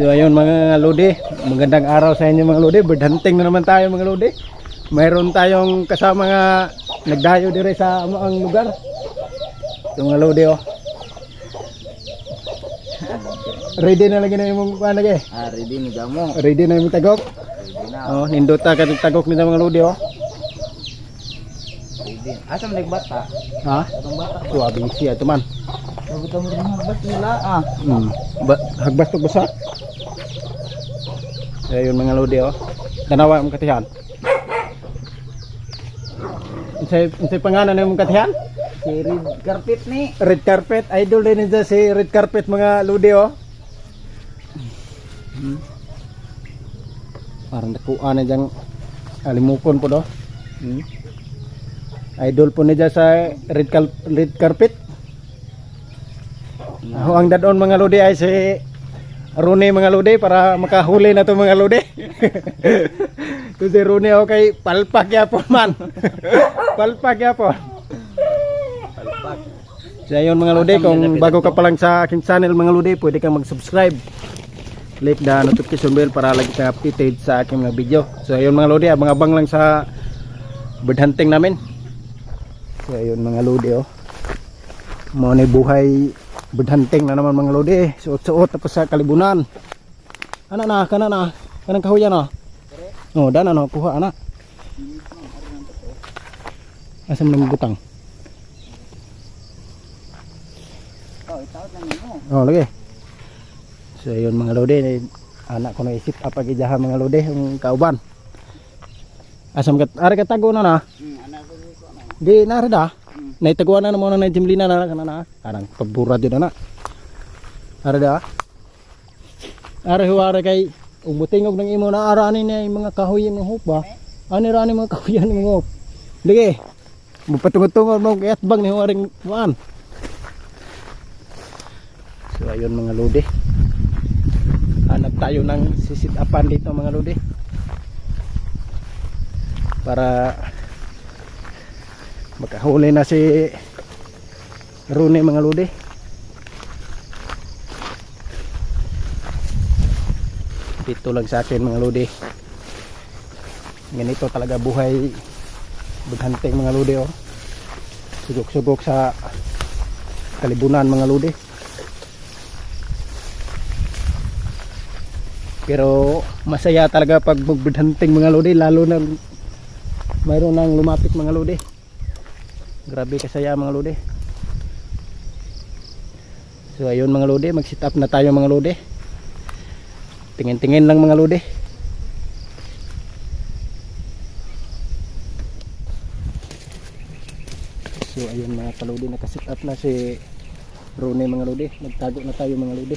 So ayun mga lodi, magandang araw sa inyo mga lodi. Bird hunting na naman tayo mga lodi. Mayroon tayong kasama nga nagdayo dire sa ang lugar. Ito mga lodi oh. Ready na lagi na yung mga lagi. Ah, ready ni Gamo. Ready na yung tagok. Ready na. Oh, nindota ka tagok nila mga lodi oh. Ready. Asa man nagbata? Ha? Atong bata. Tuwa busy ato man. Bago ta mo rin hagbas nila ah. Hmm. Ba hagbas to basa. Ayun mga lodi oh. Tanawa ang katihan. Unsay unsay pangalan ng mong katihan? Si Red Carpet ni. Red carpet, idol din nila si red carpet mga lodi oh. Hmm. Parang nakuha na diyang alimukon po do. Hmm. Idol po niya sa red, red carpet. Ako ang dadon mga lodi ay si Rune mga lodi para makahuli na to mga lodi. to si Rune o kay palpak yapon man. palpak yapon. Palpak. So ayun mga lodi, kung bago ka pa lang sa aking channel mga lodi, pwede kang mag-subscribe. Click the notification bell para lagi kang updated sa aking mga video. So ayun mga lodi, abang-abang lang sa bird hunting namin. So ayun mga lodi oh. Mo buhay bird hunting na naman mga lodi. Suot-suot tapos sa kalibunan. Ana na, kana na. Kanang kahuyan na. Oh, dana no, kuha ana. Asa mo butang? Oh, lagi. So, yun mga lode, eh, anak ko na isip apag ijaha mga lode, yung kauban. Asam ka, ari ka tago na na. Hmm, na. Di narada. Naitaguan na mo na na jimlina na kana na. Karang pagburad yun na na. Arada. Ari huwari kay umutingog ng imo na arani niya yung mga kahoy ng hupa. Ani rani mga kahoyan ng hop. Lagi. Mupatungod-tungod mo kayat bang ni huwaring kuan. So ayun mga lodi. Hanap tayo ng sisit upan dito mga lodi. Para makahuli na si Rune mga lodi. Dito lang sa akin mga lodi. Ganito talaga buhay bughanteng mga lodi oh. Sugok-sugok sa kalibunan mga lodi. Pero masaya talaga pag magbidhanting mga lodi lalo na mayroon nang lumapit mga lodi. Grabe kasaya mga lodi. So ayun mga lodi, mag-sit up na tayo mga lodi. Tingin-tingin lang mga lodi. So ayun mga kalodi, nakasit up na si Rone mga lodi. Nagtago na tayo mga lodi.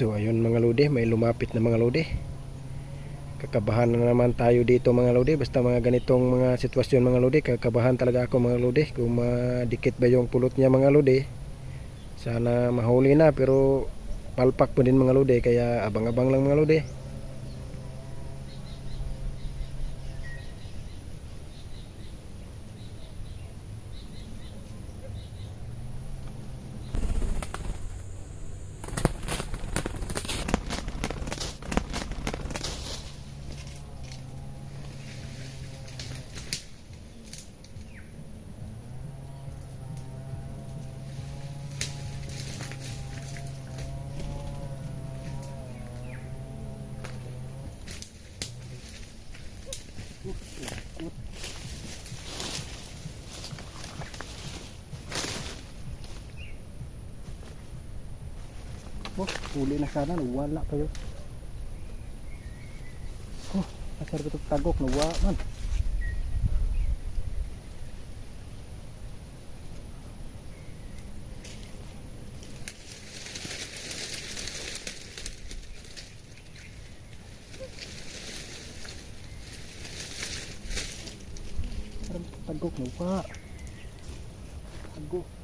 So ayun mga lodi, may lumapit na mga lodi. Kakabahan na naman tayo dito mga lodi. Basta mga ganitong mga sitwasyon mga lodi, kakabahan talaga ako mga lodi. Kung madikit ba yung pulot niya mga lodi. Sana mahuli na pero palpak po din mga lodi. Kaya abang-abang lang mga lodi. Huli na sana, wala kayo. Oh, asar ko tagok, nawa man. Parang tagok, nawa. Tagok.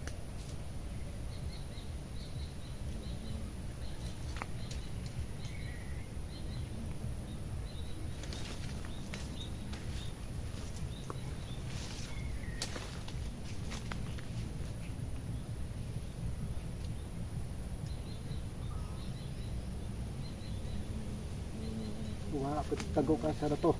Tagok ka sa to.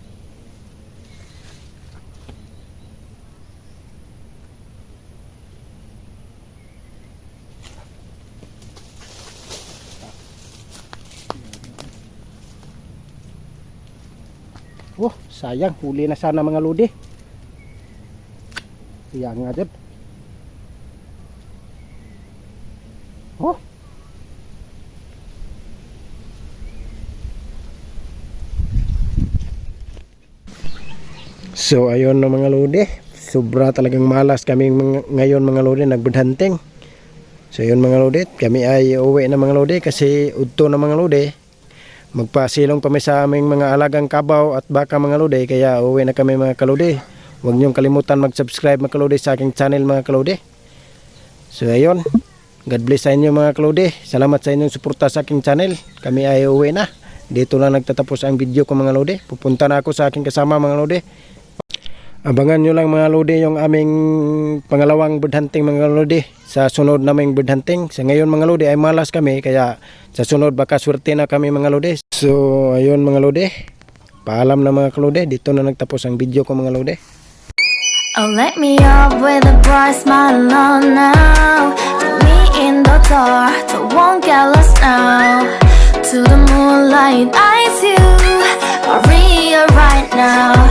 Oh, sayang. Huli na sana mga lodi. Kaya nga dyan. Oh. So ayun na mga lodi. Sobra talagang malas kami ngayon mga lodi nagbudhanting. So ayun mga lodi, kami ay uwi na mga lodi kasi udto na mga lodi. Magpasilong kami sa aming mga alagang kabaw at baka mga lodi kaya uwi na kami mga kalodi. Huwag niyong kalimutan mag-subscribe mga kalodi sa aking channel mga kalodi. So ayun, God bless sa inyo mga kalodi. Salamat sa inyong suporta sa aking channel. Kami ay uwi na. Dito lang nagtatapos ang video ko mga lodi. Pupunta na ako sa aking kasama mga lodi. Abangan nyo lang mga lodi yung aming pangalawang bird hunting mga lodi sa sunod naming bird hunting. Sa ngayon mga lodi ay malas kami kaya sa sunod baka swerte na kami mga lodi. So ayun mga lodi. Paalam na mga kalodi. Dito na nagtapos ang video ko mga lodi. Oh, let me up with a bright smile on now. Put me in the dark, so won't get lost now. To the moonlight, eyes you, Maria right now.